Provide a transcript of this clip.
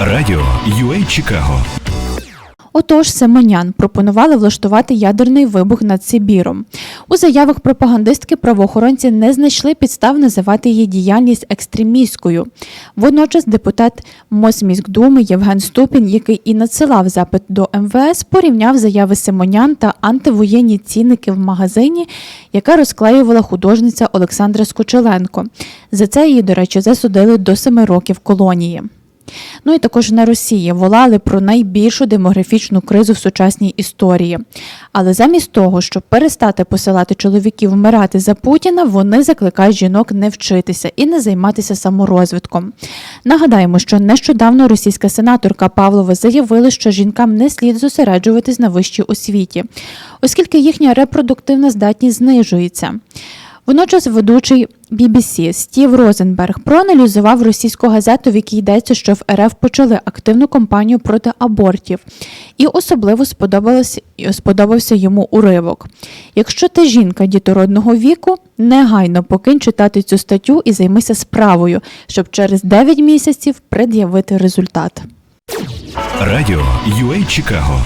Радіо UA Чикаго Отож, Семенян пропонували влаштувати ядерний вибух над Сибіром. У заявах пропагандистки правоохоронці не знайшли підстав називати її діяльність екстремістською. Водночас депутат Мосміськдуми Євген Ступін, який і надсилав запит до МВС, порівняв заяви Семенян та антивоєнні цінники в магазині, яка розклеювала художниця Олександра Скочеленко. За це її, до речі, засудили до семи років колонії. Ну і також на Росії волали про найбільшу демографічну кризу в сучасній історії. Але замість того, щоб перестати посилати чоловіків вмирати за Путіна, вони закликають жінок не вчитися і не займатися саморозвитком. Нагадаємо, що нещодавно російська сенаторка Павлова заявила, що жінкам не слід зосереджуватись на вищій освіті, оскільки їхня репродуктивна здатність знижується. Водночас ведучий BBC Стів Розенберг проаналізував російську газету, в якій йдеться, що в РФ почали активну кампанію проти абортів, і особливо сподобався йому уривок. Якщо ти жінка дітородного віку, негайно покинь читати цю статтю і займися справою, щоб через 9 місяців пред'явити результат. Радіо UA Чикаго